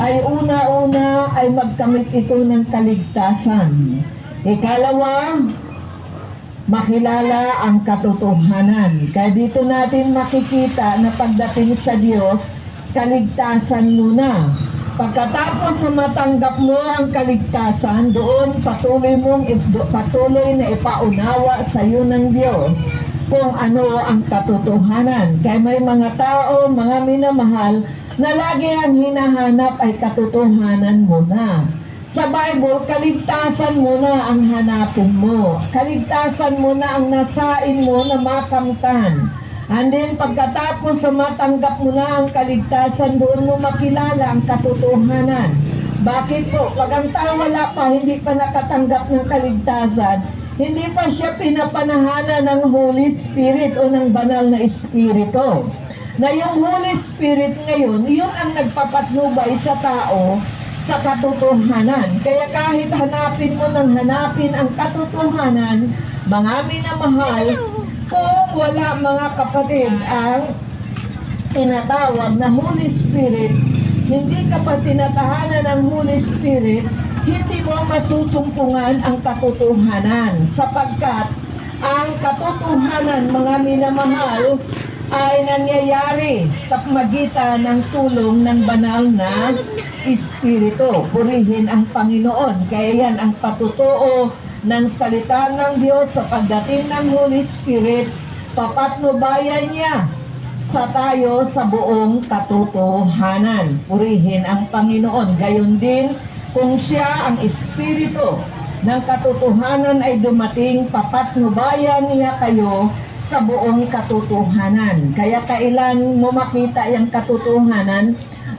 ay una-una ay magkamit ito ng kaligtasan. Ikalawa, makilala ang katotohanan. Kaya dito natin makikita na pagdating sa Diyos, kaligtasan muna. Pagkatapos sa matanggap mo ang kaligtasan, doon patuloy mong patuloy na ipaunawa sa iyo ng Diyos kung ano ang katotohanan. Kaya may mga tao, mga minamahal, na lagi ang hinahanap ay katotohanan muna. Sa Bible, kaligtasan mo na ang hanapin mo. Kaligtasan mo na ang nasain mo na makamtan. And then, pagkatapos sa matanggap mo na ang kaligtasan, doon mo makilala ang katotohanan. Bakit po? Pag ang tao wala pa, hindi pa nakatanggap ng kaligtasan, hindi pa siya pinapanahanan ng Holy Spirit o ng banal na Espiritu. Na yung Holy Spirit ngayon, yun ang nagpapatnubay sa tao sa katotohanan. Kaya kahit hanapin mo ng hanapin ang katotohanan, mga minamahal, kung wala mga kapatid ang tinatawag na Holy Spirit, hindi ka pa tinatahanan ng Holy Spirit, hindi mo masusumpungan ang katotohanan sapagkat ang katotohanan mga minamahal ay nangyayari sa magitan ng tulong ng banal na Espiritu. Purihin ang Panginoon. Kaya yan ang patutuo ng salita ng Diyos sa pagdating ng Holy Spirit. Papatnubayan niya sa tayo sa buong katotohanan. Purihin ang Panginoon. Gayon din kung siya ang Espiritu ng katotohanan ay dumating, papatnubayan niya kayo sa buong katotohanan. Kaya kailan mo makita yung katotohanan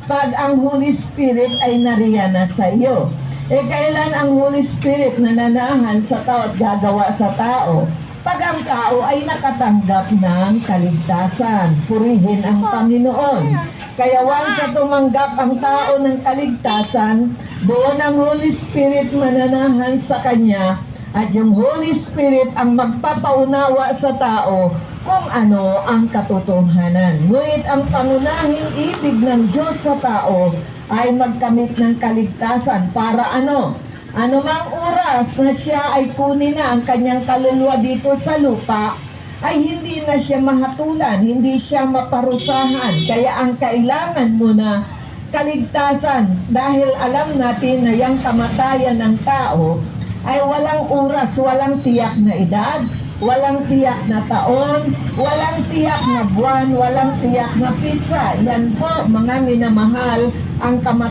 pag ang Holy Spirit ay nariyan na sa iyo. Eh kailan ang Holy Spirit nananahan sa tao at gagawa sa tao? Pag ang tao ay nakatanggap ng kaligtasan, purihin ang Panginoon. Kaya once tumanggap ang tao ng kaligtasan, doon ang Holy Spirit mananahan sa kanya at yung Holy Spirit ang magpapaunawa sa tao kung ano ang katotohanan. Ngunit ang pangunahing ibig ng Diyos sa tao ay magkamit ng kaligtasan para ano? Anumang oras na siya ay kunin na ang kanyang kaluluwa dito sa lupa, ay hindi na siya mahatulan, hindi siya maparusahan. Kaya ang kailangan mo na kaligtasan dahil alam natin na yung kamatayan ng tao ay walang oras, walang tiyak na edad, walang tiyak na taon, walang tiyak na buwan, walang tiyak na pisa. Yan po, mga minamahal, ang kamatayan